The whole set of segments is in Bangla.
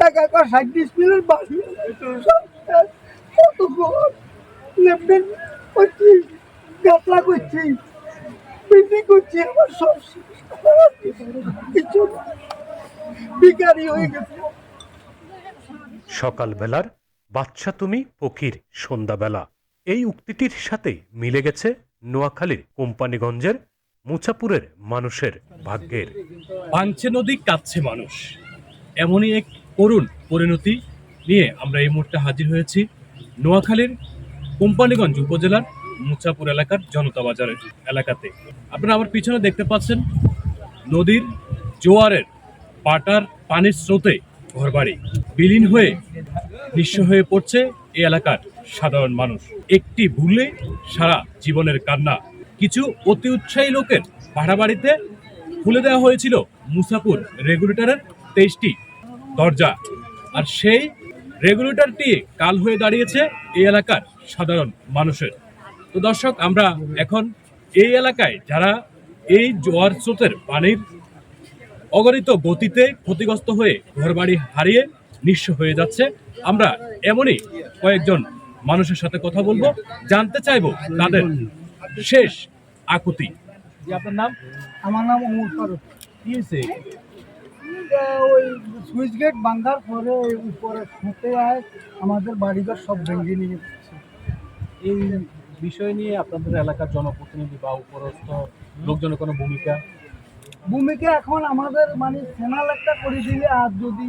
টাকা কর সাঁত্রিশ মিনিট বাকি কত ঘর লেনদেন করছি যাত্রা করছি বিক্রি করছি আমার সব কিছু না। হয়ে গেছে। সকালবেলার বাচ্চা তুমি পক্ষীর সন্ধ্যাবেলা। এই উক্তিটির সাথে মিলে গেছে নোয়াখালীর কোম্পানিগঞ্জের মুছাপুরের মানুষের ভাগ্যের। ভাঙছে নদী কাঁদছে মানুষ। এমনই এক করুণ পরিণতি নিয়ে আমরা এই মুহূর্তে হাজির হয়েছি নোয়াখালীর কোম্পানিগঞ্জ উপজেলার মুচাপুর এলাকার জনতা বাজারের এলাকাতে। আপনারা আমার পিছনে দেখতে পাচ্ছেন নদীর জোয়ারের পাটার পানির স্রোতে ঘরবাড়ি বিলীন হয়ে নিঃস্ব হয়ে পড়ছে এই এলাকার সাধারণ মানুষ। একটি ভুলে সারা জীবনের কান্না। কিছু অতি উৎসাহী লোকের ভাড়া বাড়িতে খুলে দেওয়া হয়েছিল মুসাপুর রেগুলেটরের তেইশটি দরজা। আর সেই রেগুলেটরটি কাল হয়ে দাঁড়িয়েছে এই এলাকার সাধারণ মানুষের। তো দর্শক আমরা এখন এই এলাকায় যারা এই জোয়ার স্রোতের পানির অগণিত গতিতে ক্ষতিগ্রস্ত হয়ে ঘরবাড়ি হারিয়ে নিঃস্ব হয়ে যাচ্ছে আমরা এমনই কয়েকজন মানুষের সাথে কথা বলব জানতে চাইব তাদের শেষ আকুতি। আপনার নাম? আমার নাম অমর ফারুক। কি হয়েছে? সুইচ গেট বাঁধার পরে উপরে ফুটে আয় আমাদের বাড়িঘর সব ভেঙে নিয়ে যাচ্ছে। এই বিষয় নিয়ে আপনাদের এলাকার জনপ্রতিনিধি বা উপরস্থ লোকজনের কোনো ভূমিকা? ভূমিকা এখন আমাদের মানে চ্যানেল একটা করে দিলে আর যদি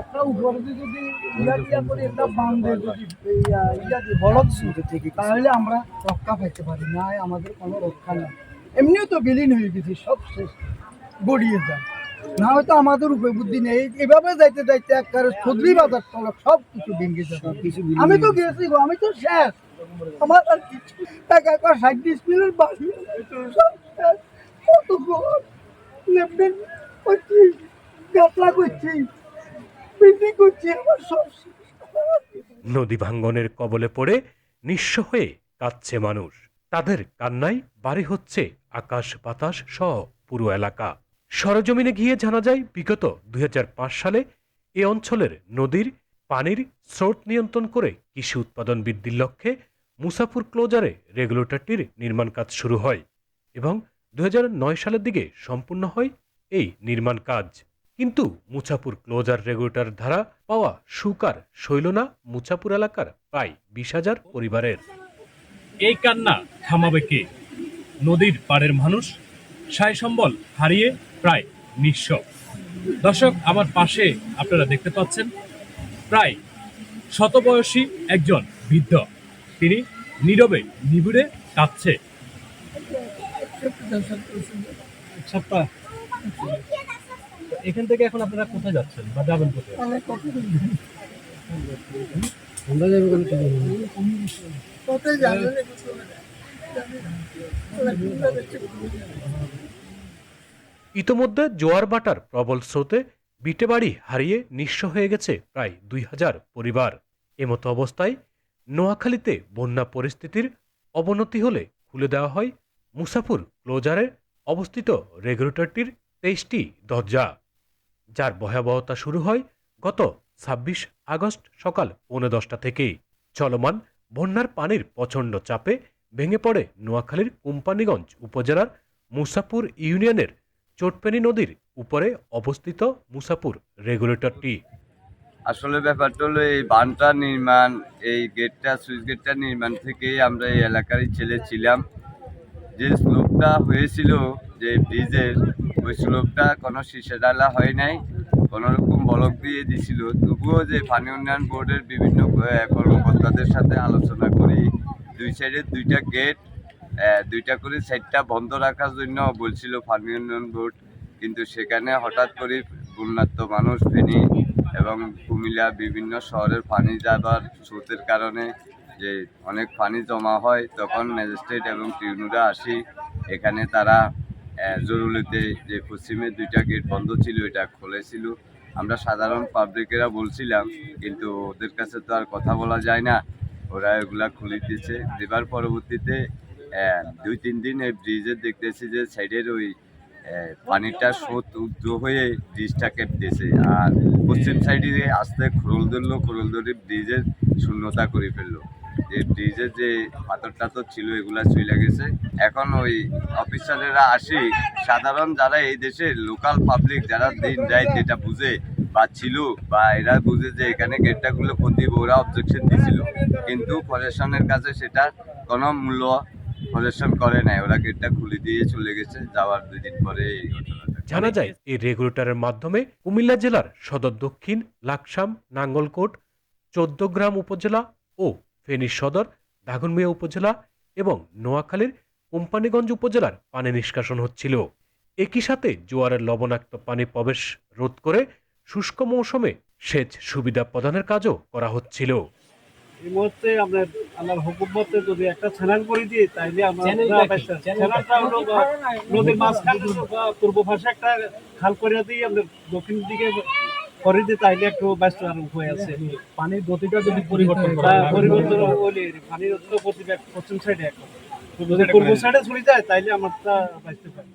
একটা উপরে দিয়ে যদি ইয়া টিয়া করে একটা বান্ধে যদি ইয়া ইয়া দিয়ে বলক থেকে তাহলে আমরা রক্ষা পাইতে পারি না আমাদের কোনো রক্ষা নেই। এমনিও তো বিলীন হয়ে গেছে সব শেষ গড়িয়ে যায়। না হয়তো আমাদের উপরে বুদ্ধি নেই। এভাবে যাইতে যাইতে একটা সদরি বাজার তলক সব কিছু ভেঙে যাবে। আমি তো গেছি গো আমি তো শেষ। আমার আর কিছু টাকা কর সাঁত্রিশ মিনিট বাকি সব শেষ। কত করছি যাত্রা করছি বিক্রি করছি আমার সব নদী ভাঙ্গনের কবলে পড়ে নিঃস্ব হয়ে কাঁদছে মানুষ। তাদের কান্নায় বাড়ি হচ্ছে আকাশ বাতাস সহ পুরো এলাকা। সরজমিনে গিয়ে জানা যায়, বিগত দুই হাজার পাঁচ সালে এ অঞ্চলের নদীর পানির স্রোত নিয়ন্ত্রণ করে কৃষি উৎপাদন বৃদ্ধির লক্ষ্যে মুসাফুর ক্লোজারে রেগুলেটরটির নির্মাণ কাজ শুরু হয় এবং দু হাজার নয় সালের দিকে সম্পূর্ণ হয় এই নির্মাণ কাজ। কিন্তু মুছাপুর ক্লোজার রেগুলেটর দ্বারা পাওয়া সুকার শৈল না মুছাপুর এলাকার প্রায় বিশ হাজার পরিবারের। এই কান্না থামাবে কে? নদীর পাড়ের মানুষ সায় সম্বল হারিয়ে প্রায় নিঃস্ব। দর্শক, আমার পাশে আপনারা দেখতে পাচ্ছেন প্রায় শতবয়সী একজন বৃদ্ধ। তিনি নীরবে, নিবিড়ে কাঁদছে। এখান থেকে এখন আপনারা কোথায় যাচ্ছেন বা যাবেন কোথায়? ইতোমধ্যে জোয়ার বাটার প্রবল স্রোতে বিটে বাড়ি হারিয়ে নিঃস্ব হয়ে গেছে প্রায় দুই হাজার পরিবার। এমতো অবস্থায় নোয়াখালীতে বন্যা পরিস্থিতির অবনতি হলে খুলে দেওয়া হয় মুসাফুর ক্লোজারে অবস্থিত রেগুলেটরটির তেইশটি দরজা। যার ভয়াবহতা শুরু হয় গত ছাব্বিশ আগস্ট সকাল পৌনে দশটা থেকেই। চলমান বন্যার পানির প্রচণ্ড চাপে ভেঙে পড়ে নোয়াখালীর কোম্পানিগঞ্জ উপজেলার মুসাপুর ইউনিয়নের চোটপেনি নদীর উপরে অবস্থিত মুসাপুর রেগুলেটরটি। আসলে ব্যাপারটা হলো এই বানটা নির্মাণ, এই গেটটা সুইচ গেটটা নির্মাণ থেকেই আমরা এই এলাকারই ছেলে ছিলাম। যে স্লোপটা হয়েছিল, যে ব্রিজের ওই স্লোপটা কোনো শীষে ডালা হয় নাই, কোনো রকম বলক দিয়ে দিছিল। তবুও যে পানি উন্নয়ন বোর্ডের বিভিন্ন কর্মকর্তাদের সাথে আলোচনা করি, দুই সাইডে দুইটা গেট দুইটা করে সাইডটা বন্ধ রাখার জন্য বলছিল পানি উন্নয়ন বোর্ড, কিন্তু সেখানে হঠাৎ করে বন্যাত্ম মানুষ, ফেনি এবং কুমিল্লা বিভিন্ন শহরের পানি যাবার স্রোতের কারণে যে অনেক পানি জমা হয়, তখন ম্যাজিস্ট্রেট এবং ট্রিবিউনালরা আসি। এখানে তারা জরুরিতে যে পশ্চিমের দুইটা গেট বন্ধ ছিল, এটা খুলেছিল। আমরা সাধারণ পাবলিকেরা বলছিলাম, কিন্তু ওদের কাছে তো আর কথা বলা যায় না। ওরা এগুলা খুলে দিয়েছে। দেবার পরবর্তীতে দুই তিন দিন এই ব্রিজে দেখতেছি যে সাইডের ওই পানিটা স্রোত উদ্র হয়ে ব্রিজটা কেঁপতেছে। আর পশ্চিম সাইডে আসতে খোরল ধরলো, খোরল ধরে ব্রিজের শূন্যতা করে ফেলল। যে ব্রিজের যে পাথর টাথর ছিল, এগুলা চলে গেছে। এখন ওই অফিসারেরা আসি, সাধারণ যারা এই দেশে লোকাল পাবলিক যারা দিন যায় যেটা বুঝে বা ছিল বা এরা বুঝে যে এখানে গেটটা গুলো ক্ষতি, ওরা অবজেকশন দিছিল। কিন্তু প্রশাসনের কাছে সেটা কোনো মূল্য প্রদর্শন করে নাই, ওরা গেটটা খুলে দিয়ে চলে গেছে, যাওয়ার দুই দিন পরে জানা যায়, এই রেগুলেটরের মাধ্যমে কুমিল্লা জেলার সদর দক্ষিণ, লাকসাম, নাঙ্গলকোট চোদ্দগ্রাম উপজেলা ও ফেনী সদর দাগনমিয়া উপজেলা এবং নোয়াখালীর কোম্পানিগঞ্জ উপজেলার পানি নিষ্কাশন হচ্ছিল। একই সাথে জোয়ারের লবণাক্ত পানি প্রবেশ রোধ করে শুষ্ক মৌসুমে সেচ সুবিধা প্রদানের কাজও করা হচ্ছিল। এই মুহূর্তে আমরা আল্লাহর হুকুম মতে যদি একটা চ্যানেল করে দিই তাইলে আমরা চ্যানেলটা হলো নদীর মাঝখানে পূর্ব পাশে একটা খাল করে দিই আমরা দক্ষিণ দিকে করে দিই তাইলে একটু ব্যস্ত আর হয়ে আছে। পানির গতিটা যদি পরিবর্তন হয়, পরিবর্তন হলে পানির তো প্রতিবেগ পশ্চিম সাইডে এখন যদি পূর্ব সাইডে চলে যায় তাইলে আমারটা বাঁচতে পারে।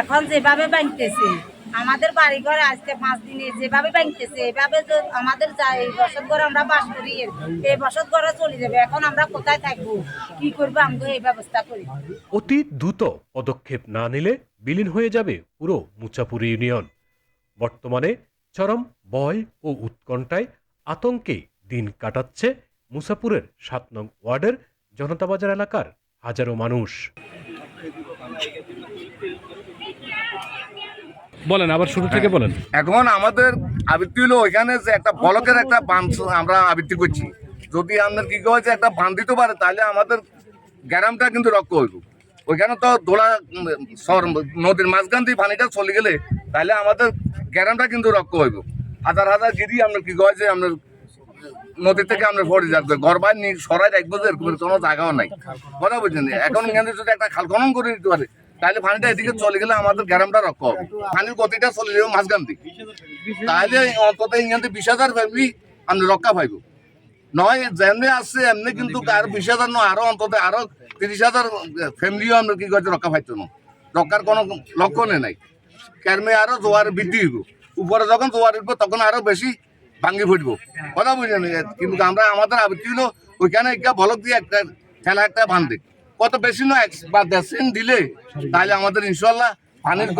এখন যেভাবে বাঁধতেছে আমাদের বাড়ি ঘরে আজকে পাঁচ দিনে যেভাবে বাঁধতেছে এভাবে আমাদের এই বসত ঘরে আমরা বাস করি এই বসত ঘরে চলে যাবে। এখন আমরা কোথায় থাকব? কি করব? আমাকে এই ব্যবস্থা করি। অতি দ্রুত পদক্ষেপ না নিলে বিলীন হয়ে যাবে পুরো মুচাপুর ইউনিয়ন। বর্তমানে চরম ভয় ও উৎকণ্ঠায় আতঙ্কে দিন কাটাচ্ছে মুসাপুরের সাত নং ওয়ার্ডের জনতাবাজার এলাকার হাজারো মানুষ। বলেন, আবার শুরু থেকে বলেন। এখন আমাদের আবৃত্তি হলো ওইখানে যে একটা বলকের একটা বাঁধ আমরা আবৃত্তি করছি। যদি আমাদের কি হয়েছে একটা বাঁধ দিতে পারে, তাহলে আমাদের গ্রামটা কিন্তু রক্ষা হইব। ওইখানে তো দোলা সর- নদীর মাঝখান দিয়ে পানিটা চলে গেলে তাহলে আমাদের গ্রামটা কিন্তু রক্ষা হইব। হাজার হাজার গিরি আমরা কি যে আমরা নদী থেকে আমরা পড়ে যাবে ঘর নিয়ে সরাই রাখব যে এরকম কোনো জায়গাও নাই। কথা বলছেন এখন এখানে যদি একটা খাল খনন করে দিতে পারে তাহলে পানিটা এদিকে চলে গেলে আমাদের গ্রামটা রক্ষা হবে। পানির গতিটা চলে যাবে মাঝখান দিয়ে। তাহলে অন্তত এখানে বিশ হাজার ফ্যামিলি আমরা রক্ষা পাইব। নয়, যেমনি আসছে এমনি কিন্তু আর বিশ হাজার নয়, আরও অন্তত আরও তিরিশ হাজার ফ্যামিলিও আমরা কি করছে রক্ষা পাইতো না। রক্ষার কোনো লক্ষণে নাই। ক্যারমে আরও জোয়ার বৃদ্ধি হইব। উপরে যখন জোয়ার উঠবো, তখন আরও বেশি ভাঙ্গি ফুটবো। কথা বুঝলেন? কিন্তু আমরা, আমাদের আবৃত্তি হলো ওইখানে একটা দিয়ে একটা ঠেলা, একটা বান্ধে কত বেশি নয় বা দেড় দিলে তাহলে আমাদের ইনশাল্লাহ পানির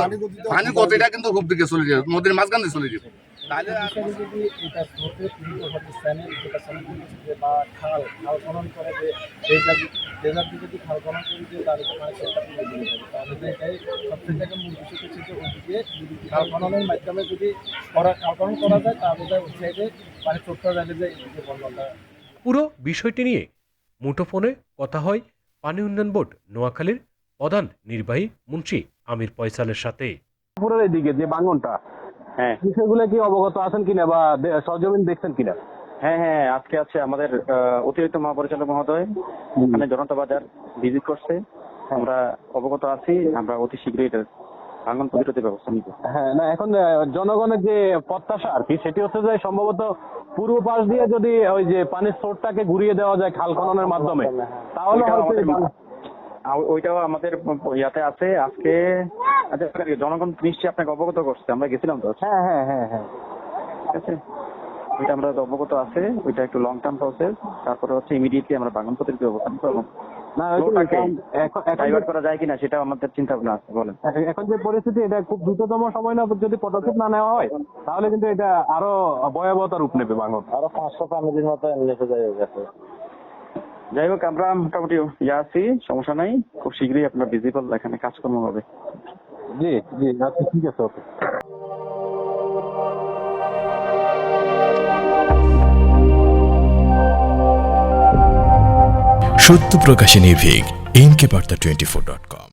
পানির গতিটা কিন্তু খুব দিকে চলে যাবে নদীর মাঝখান দিয়ে চলে যাবে। তাহলে মানে মাধ্যমে যদি করা যায় তাহলে ওই সাইডে মানে যে পুরো বিষয়টি নিয়ে মুঠোফোনে কথা হয় পানি উন্নয়ন বোর্ড নোয়াখালীর প্রধান নির্বাহী মুন্সি আমির পয়সালের সাথে। পুরের যে বাঙ্গনটা হ্যাঁ। বিষয়গুলো কি অবগত আছেন কিনা বা সরজমিন দেখছেন কিনা? হ্যাঁ হ্যাঁ আজকে আছে আমাদের আহ, অতিরিক্ত মহাপরিচালক মহোদয় এখানে জনতা বাজার ভিজিট করছে। আমরা অবগত আছি আমরা অতি শীঘ্রই ভাঙন প্রতিরোধের ব্যবস্থা নিব। হ্যাঁ না এখন জনগণের যে প্রত্যাশা আর কি সেটি হচ্ছে যে সম্ভবত পূর্ব পাশ দিয়ে যদি ওই যে পানির স্রোতটাকে ঘুরিয়ে দেওয়া যায় খাল খননের মাধ্যমে তাহলে ওইটাও আমাদের ইয়াতে আছে। আজকে আচ্ছা জনগণ নিশ্চয়ই আপনাকে অবগত করছে আমরা গেছিলাম তো? হ্যাঁ হ্যাঁ হ্যাঁ হ্যাঁ। ঠিক আছে। ওইটা আমরা অবগত আছে ওইটা একটু লং টার্ম প্রসেস তারপরে হচ্ছে ইমিডিয়েটলি আমরা ভাঙন প্রতিরোধ ব্যবস্থা নিবো না ডাইভার্ট করা যায় কিনা সেটাও আমাদের চিন্তা ভাবনা আছে বলেন। এখন যে পরিস্থিতি এটা খুব দ্রুততম সময় না যদি পদক্ষেপ না নেওয়া হয় তাহলে কিন্তু এটা আরও ভয়াবহতা রূপ নেবে বাংলা আরও পাঁচশো ফ্যামিলির মতো এমনিতে যাই গেছে। যাই হোক আমরা মোটামুটি ইয়ে আছি সমস্যা নাই। খুব শীঘ্রই আপনার ভিজিবল এখানে কাজকর্ম হবে। জি জি আচ্ছা ঠিক আছে ওকে। সত্য প্রকাশে নির্ভীক N K Barta twenty four dot com